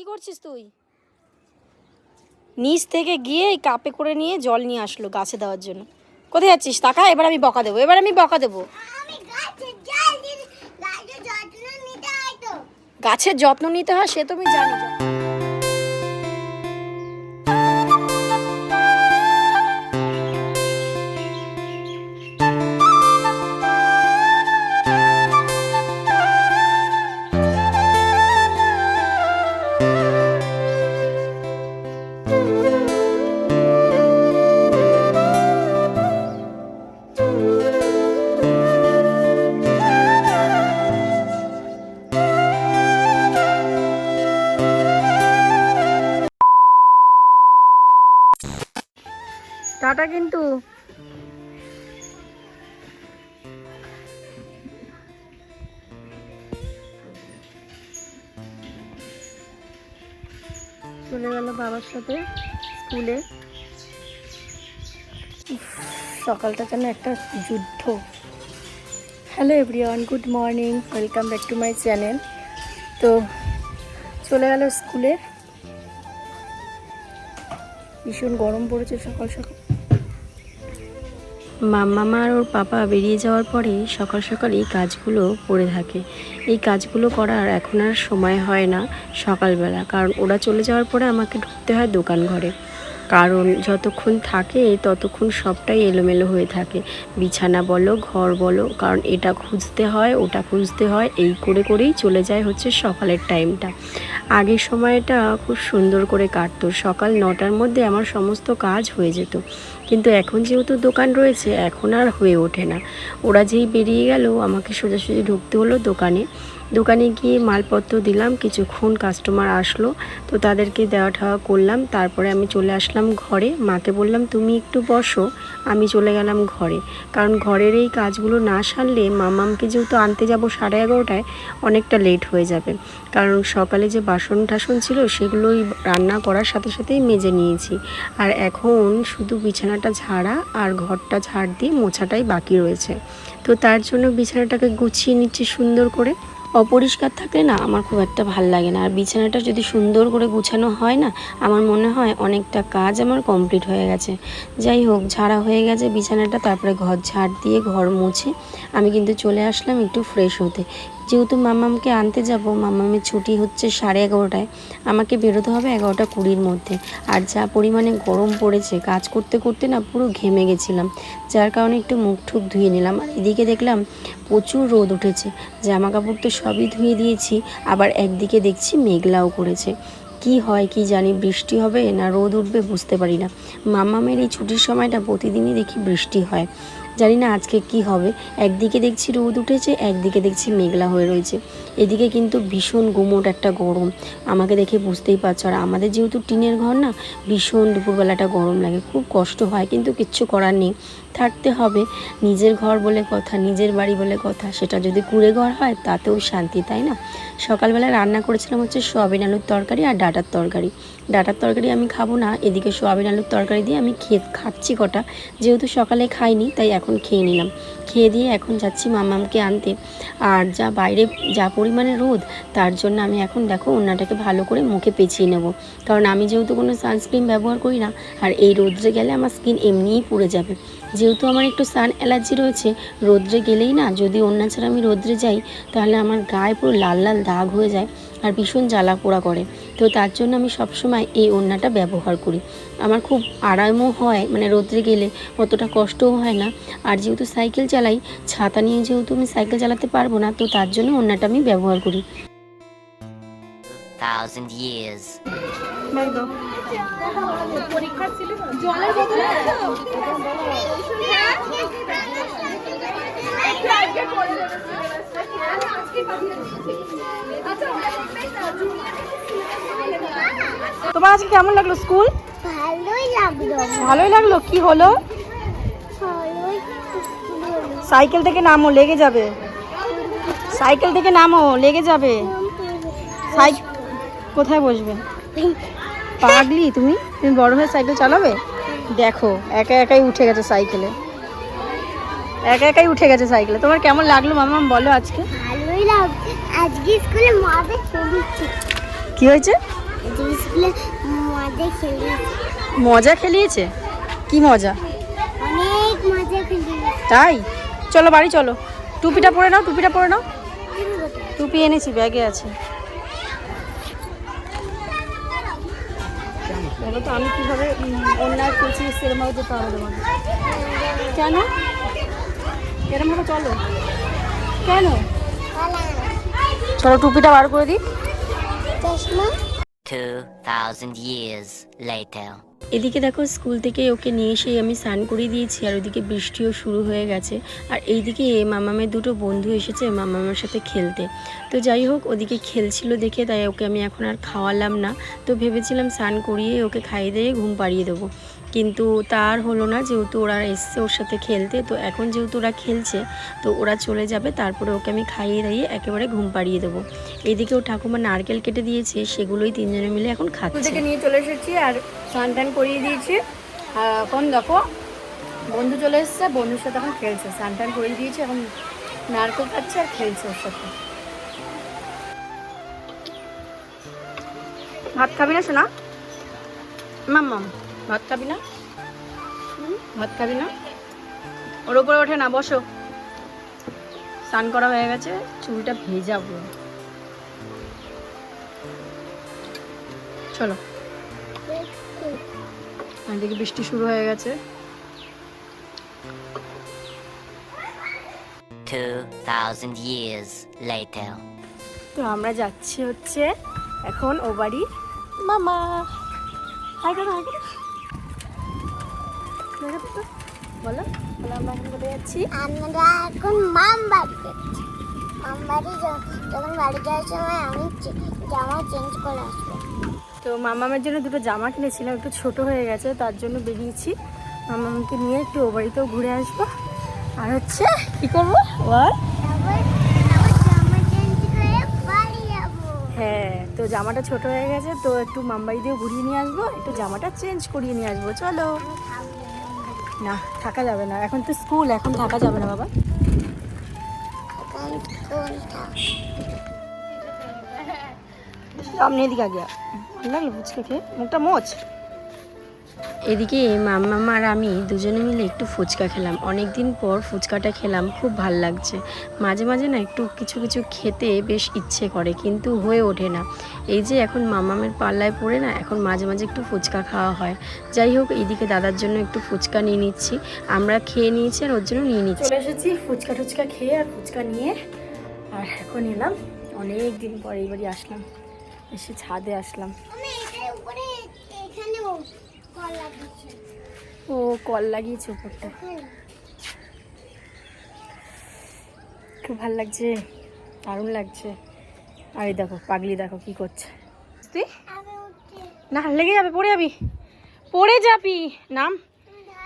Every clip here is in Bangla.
কি করছিস তুই? নিচ থেকে গিয়ে এই কাপে করে নিয়ে জল নিয়ে আসলো গাছে দেওয়ার জন্য। কোথায় যাচ্ছিস? তাকা এবার আমি বকা দেবো এবার আমি বকা দেবো। গাছের হয় যত্ন নিতে হয় সে তুমি জানি। টাটা কিন্তু। চলে গেল বাবার সাথে স্কুলে। সকালটা যেন একটা যুদ্ধ। Hello everyone good morning welcome back to my channel তো চলে গেল স্কুলে। ভীষণ গরম পড়েছে সকাল সকাল। মাম্মামা আর ওর পাপা বেরিয়ে যাওয়ার পরে সকাল সকাল এই কাজগুলো করে থাকে। এই কাজগুলো করার এখন আর সময় হয় না সকালবেলা, কারণ ওরা চলে যাওয়ার পরে আমাকে ঢুকতে হয় দোকান ঘরে কারণ যতক্ষণ থাকে ততক্ষণ সবটাই এলোমেলো হয়ে থাকে। বিছানা বলো, ঘর বলো, কারণ এটা খুঁজতে হয়, ওটা খুঁজতে হয়, এই করে করেই চলে যায় হচ্ছে সকালের টাইমটা আগের সময়টা খুব সুন্দর করে কাটতো। সকাল নটার মধ্যে আমার সমস্ত কাজ হয়ে যেত। কিন্তু এখন যেহেতু দোকান রয়েছে, এখন আর হয়ে ওঠে না। ওরা যেই বেরিয়ে গেল, আমাকে সোজাসুজি ঢুকতে হলো দোকানে। দোকানে গিয়ে মালপত্র দিলাম, কিছুক্ষণ কাস্টমার আসলো, তো তাদেরকে দেওয়া ঠাওয়া করলাম, তারপরে আমি চলে আসলাম ঘরে। মাকে বললাম, তুমি একটু বসো, আমি চলে গেলাম ঘরে। কারণ ঘরের এই কাজগুলো না সারলে মামামকে যেহেতু আনতে যাব সাড়ে এগারোটায়, অনেকটা লেট হয়ে যাবে। কারণ সকালে যে বাসন টাসন ছিল, সেগুলোই রান্না করার সাথে সাথেই মেজে নিয়েছি। আর এখন শুধু বিছানাটা ঝাড়া আর ঘরটা ঝাড় দিয়ে মোছাটাই বাকি রয়েছে। তো তার জন্য বিছানাটাকে গুছিয়ে নিচ্ছি সুন্দর করে। অপরিষ্কার থাকলে না আমার খুব একটা ভালো লাগে না। আর বিছানাটা যদি সুন্দর করে গুছানো হয় না, আমার মনে হয় অনেকটা কাজ আমার কমপ্লিট হয়ে গেছে। যাই হোক, ঝাড়া হয়ে গেছে বিছানাটা, তারপরে ঘর ঝাড় দিয়ে ঘর মুছে, আমি কিন্তু চলে আসলাম একটু ফ্রেশ হতে। যেহেতু মামামকে আনতে যাব, মামামের ছুটি হচ্ছে সাড়ে এগারোটায়, আমাকে বেরোতে হবে এগারোটা কুড়ির মধ্যে। আর যা পরিমাণে গরম পড়েছে, কাজ করতে করতে না পুরো ঘেমে গেছিলাম। যার কারণে একটু মুখ ঠুক ধুয়ে নিলাম। আর এদিকে দেখলাম প্রচুর রোদ উঠেছে। জামা কাপড় তো সবই ধুয়ে দিয়েছি, আবার একদিকে দেখছি মেঘলাও করেছে। কি হয়, কি জানি, বৃষ্টি হবে না রোদ উঠবে বুঝতে পারি না। মামামের এই ছুটির সময়টা প্রতিদিনই দেখি বৃষ্টি হয়। জানি না আজকে কি হবে। একদিকে দেখছি রোদ উঠেছে, একদিকে দেখছি মেঘলা হয়ে রয়েছে। এদিকে কিন্তু ভীষণ গুমোট একটা গরম। আমাকে দেখে বুঝতেই পারছ। আর আমাদের যেহেতু টিনের ঘর না, ভীষণ দুপুরবেলাটা গরম লাগে। খুব কষ্ট হয়, কিন্তু কিচ্ছু করার নেই। থাকতে হবে। নিজের ঘর বলে কথা, নিজের বাড়ি বলে কথা, সেটা যদি কুড়ে ঘর হয়, তাতেও শান্তি, তাই না? সকালবেলা রান্না করেছিলাম হচ্ছে সোয়াবিন আলুর তরকারি আর ডাটার তরকারি। ডাটার তরকারি আমি খাব না, এদিকে সোয়াবিন আলুর তরকারি দিয়ে আমি খেয়ে খাচ্ছি কটা। যেহেতু সকালে খাইনি, তাই এখন খেয়ে নিলাম। খেয়ে দিয়ে এখন যাচ্ছি মামামকে আনতে। আর যা বাইরে যা পরিমাণে রোদ, তার জন্য আমি এখন দেখো ওনাটাকে ভালো করে মুখে পেঁচিয়ে নেব। কারণ আমি যেহেতু কোনো সানস্ক্রিন ব্যবহার করি না, আর এই রোদ্রে গেলে আমার স্কিন এমনিই পুড়ে যাবে। যেহেতু আমার একটু সান অ্যালার্জি রয়েছে, রোদ্রে গেলেই না, যদি অন্য ছাড়া আমি রোদ্রে যাই, তাহলে আমার গায়ে পুরো লাল লাল দাগ হয়ে যায় আর ভীষণ জ্বালা পোড়া করে। তো তার জন্য আমি সবসময় এই ওড়নাটা ব্যবহার করি। আমার খুব আরামও হয় মানে রোদ্রে গেলে অতটা কষ্টও হয় না। আর যেহেতু সাইকেল চালাই, ছাতা নিয়ে যেহেতু আমি সাইকেল চালাতে পারব না, তো তার জন্য ওড়নাটা আমি ব্যবহার করি। Thousand years. তোমার আজকে কেমন লাগল স্কুল? ভালোই লাগল। ভালোই লাগল? কি হলো? সাইকেল থেকে নামো লেগে যাবে। সাইকেল থেকে নামো লেগে যাবে। সাইক কোথায় বসবে? পাগলি তুমি? তুমি বড় হয়ে সাইকেল চালাবে? দেখো একা একাই উঠে গেছে সাইকেলে একা একাই উঠে গেছে সাইকেলে তোমার কেমন লাগল মামা বলো আজকে? ভালোই লাগছে। আজকে স্কুলে কি হয়েছে? স্কুলে মজা মজা খেলিয়েছে? কি মজা? অনেক মজা খেলি তাই? চলো বাড়ি চলো। টুপিটা পরে নাও টুপিটা পরে নাও। টুপি এনেছি ব্যাগে আছে। বলো তো আমি কীভাবে অন্যায় পেয়েছি সেরমভাবে যেতে হবে তোমাকে। কেন? এরমভাবে চলো। কেন? চলো টুপিটা বার করে দিই। চশমা। 2,000 years later. এদিকে দেখো স্কুল থেকে ওকে নিয়ে এসেই আমি স্নান করিয়ে দিয়েছি, আর ওদিকে বৃষ্টিও শুরু হয়ে গেছে। আর এইদিকে মামামের দুটো বন্ধু এসেছে মামামার সাথে খেলতে। তো যাই হোক, ওদিকে খেলছিল দেখে, তাই ওকে আমি এখন আর খাওয়ালাম না। তো ভেবেছিলাম স্নান করিয়ে ওকে খাইয়ে দিয়ে ঘুম পাড়িয়ে দেবো। কিন্তু তার হলো না যেহেতু ওরা এসছে ওর সাথে খেলতে, তো এখন যেহেতু ওরা খেলছে, তো ওরা চলে যাবে, তারপরে ওকে আমি খাইয়ে দাইয়ে একেবারে ঘুম পাড়িয়ে দেবো। এইদিকে ও ঠাকুমা নারকেল কেটে দিয়েছে, সেগুলোই তিনজনে মিলে এখন খাচ্ছে। থেকে নিয়ে চলে এসেছি আর স্নান টান করিয়ে দিয়েছি। এখন দেখো, বন্ধু চলে এসছে, বন্ধুর সাথে এখন খেলছে। স্নান টান করিয়ে দিয়েছি, এখন নারকেল খাচ্ছে আর খেলছে ওর সাথে। ভাত খাবি না শোনা মাম্মাম। ভাত খাবি না? ভাত খাবি না? ওর উপরে ওঠে না বসো। স্নান করা হয়ে গেছে চুলটা ভেজা পুরো। চলো। এদিকে বৃষ্টি শুরু হয়ে গেছে। 2,000 years later. তো আমরা যাচ্ছি হচ্ছে এখন ও বাড়ি মামা। তো, বলো। বলো আমরা এখন কোথায় যাচ্ছি? আমরা এখন মাম বাড়ি যাচ্ছি। মাম বাড়ি যখন বাড়ি যাওয়ার সময় আমি চে- জামা চেঞ্জ করে আসব। তো মামামের জন্য দুটো জামা কিনেছিলাম একটু ছোট হয়ে গেছে তার জন্য বেরিয়েছি। মামামকে নিয়ে একটু ও বাড়িতেও ঘুরে আসব। আর হচ্ছে কি করব? হ্যাঁ তো জামাটা ছোট হয়ে গেছে তো একটু মামবাড়ি দিয়ে ঘুরিয়ে নিয়ে আসব একটু জামাটা চেঞ্জ করিয়ে নিয়ে আসব। চলো। না, থাকা যাবে না। এখন তো স্কুল, এখন থাকা যাবে না বাবা। সামনে এদিকে আগে ভালো লাগল ফুচকা খেয়ে। মুখটা মোচ। এদিকে মাম্মা আর আমি দুজনে মিলে একটু ফুচকা খেলাম। অনেক দিন পর ফুচকাটা খেলাম, খুব ভালো লাগছে। মাঝে মাঝে না একটু কিছু কিছু খেতে বেশ ইচ্ছে করে, কিন্তু হয়ে ওঠে না। এই যে এখন মামামের পাল্লায় পড়ে না, এখন মাঝে মাঝে একটু ফুচকা খাওয়া হয়। যাই হোক এইদিকে দাদার জন্য একটু ফুচকা নিয়ে নিচ্ছি। আমরা খেয়ে নিয়েছি আর ওর জন্য নিয়ে নিচ্ছি। চলে এসেছি ফুচকা টুচকা খেয়ে আর ফুচকা নিয়ে। আর এখন এলাম। অনেক দিন পর এইবারই আসলাম। এসে ছাদে আসলাম আমি এটার উপরে এখানেও কল লাগিয়েছি ও কল লাগিয়েছে উপরটা। খুব ভালো লাগছে দারুণ লাগছে। আর এই দেখো পাগলি দেখো কি করছে। তুই? না লেগে যাবে পড়ে যাবি। পড়ে যাবি। নাম?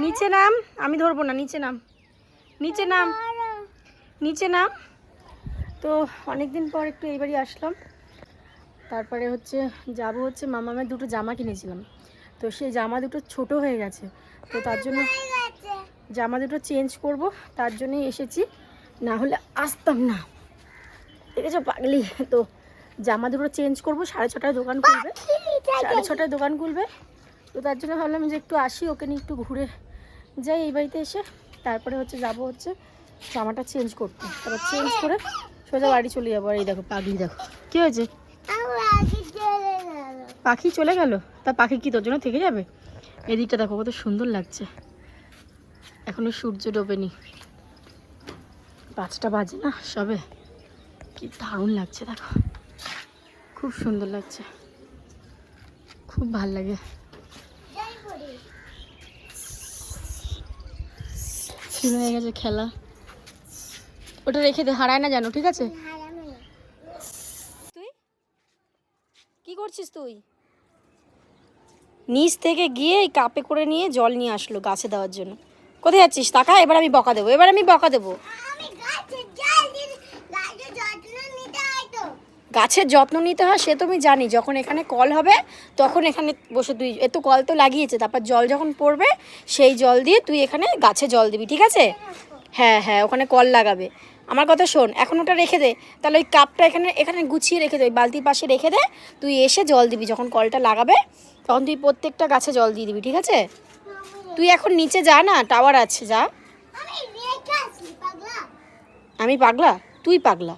নিচে নাম? আমি ধরবো না নিচে নাম। নিচে নাম। নিচে নাম। তো অনেক দিন পর একটু এইবারই আসলাম। তারপরে হচ্ছে যাব হচ্ছে মামামের দুটো জামা কিনেছিলাম। তো সেই জামা দুটো ছোট হয়ে গেছে। তো তার জন্য জামা দুটো চেঞ্জ করব, তার জন্যই এসেছি। না হলে আসতাম না। দেখেছ পাগলি? তো জামা দুটো চেঞ্জ করব, সাড়ে ছটায় দোকান খুলবে, সাড়ে ছটায় দোকান খুলবে। তো তার জন্য ভাবলাম যে একটু আসি, ওকে নিয়ে একটু ঘুরে যাই এই বাড়িতে এসে। তারপরে হচ্ছে যাব হচ্ছে জামাটা চেঞ্জ করতে। তারপর চেঞ্জ করে সোজা বাড়ি চলে যাব। আর এই দেখো পাগলি, দেখো। কী হয়েছে আমার আগে চলে গেল পাখি চলে গেল? তা পাখি কি তোর জন্য থেকে যাবে? এদিকটা দেখো, কত সুন্দর লাগছে। এখনও সূর্য ডোবেনি। পাঁচটা বাজে না সবে। কি দারুণ লাগছে, দেখো। খুব সুন্দর লাগছে। খুব ভালো লাগে। শুরু হয়ে গেছে খেলা। ওটা রেখে দে, হারায় না জানো ঠিক আছে? তুই? কি করছিস তুই? নিচ থেকে গিয়ে এই কাপে করে নিয়ে জল নিয়ে আসলো গাছে দেওয়ার জন্য। কোথায় যাচ্ছিস? তাকা এবার আমি বকা দেবো এবার আমি বকা দেবো। হয় গাছের যত্ন নিতে হয় সে তো আমি জানি। যখন এখানে কল হবে তখন এখানে বসে তুই এত কল তো লাগিয়েছে তারপর জল যখন পড়বে সেই জল দিয়ে তুই এখানে গাছে জল দিবি ঠিক আছে? হ্যাঁ হ্যাঁ ওখানে কল লাগাবে। আমার কথা শোন এখন ওটা রেখে দে। তাহলে ওই কাপটা এখানে এখানে গুছিয়ে রেখে দে ওই বালতির পাশে রেখে দে। তুই এসে জল দিবি যখন কলটা লাগাবে তখন তুই প্রত্যেকটা গাছে জল দিয়ে দিবি ঠিক আছে? তুই এখন নিচে যা না টাওয়ার আছে যা। আমি পাগলা। তুই পাগলা?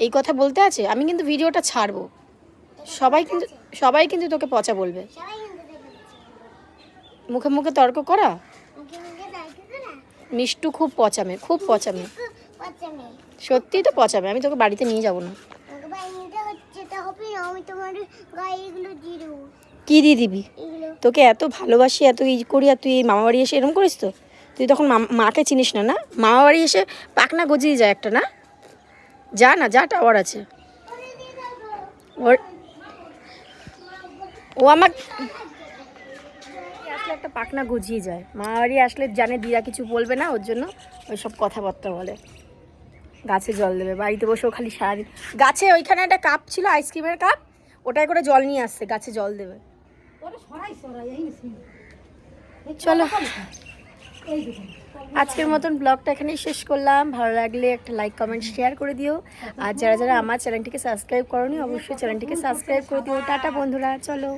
এই কথা বলতে আছে? আমি কিন্তু ভিডিওটা ছাড়বো। সবাই কিন্তু সবাই কিন্তু তোকে পচা বলবে। মুখে মুখে তর্ক করা? মিষ্টু খুব পচামে খুব পচামে। সত্যিই তো পচাবে আমি তোকে বাড়িতে নিয়ে যাব না। কী দিয়ে দিবি? তোকে এত ভালোবাসি এত ই করি আর তুই এই মামা বাড়ি এসে এরকম করিস তো? তুই তখন মাকে চিনিস না না? মামা বাড়ি এসে পাকনা গজিয়ে যায় একটা না? যা না যা টাওয়ার আছে। ওর ও আমার আসলে একটা পাকনা গজিয়ে যায়। মামা বাড়ি আসলে জানে দিদা কিছু বলবে না ওর জন্য ওই সব কথাবার্তা বলে। গাছে জল দেবে বাড়িতে বসেও খালি সারাদিন। গাছে ওইখানে একটা কাপ ছিল আইসক্রিমের কাপ ওটাই করে জল নিয়ে আসছে গাছে জল দেবে। চলো। আজকের মতন ব্লগটা এখানেই শেষ করলাম। ভালো লাগলে একটা লাইক কমেন্ট শেয়ার করে দিও। আর যারা যারা আমার চ্যানেলটিকে সাবস্ক্রাইব করনি অবশ্যই চ্যানেলটিকে সাবস্ক্রাইব করে দিও। টাটা বন্ধুরা চলো।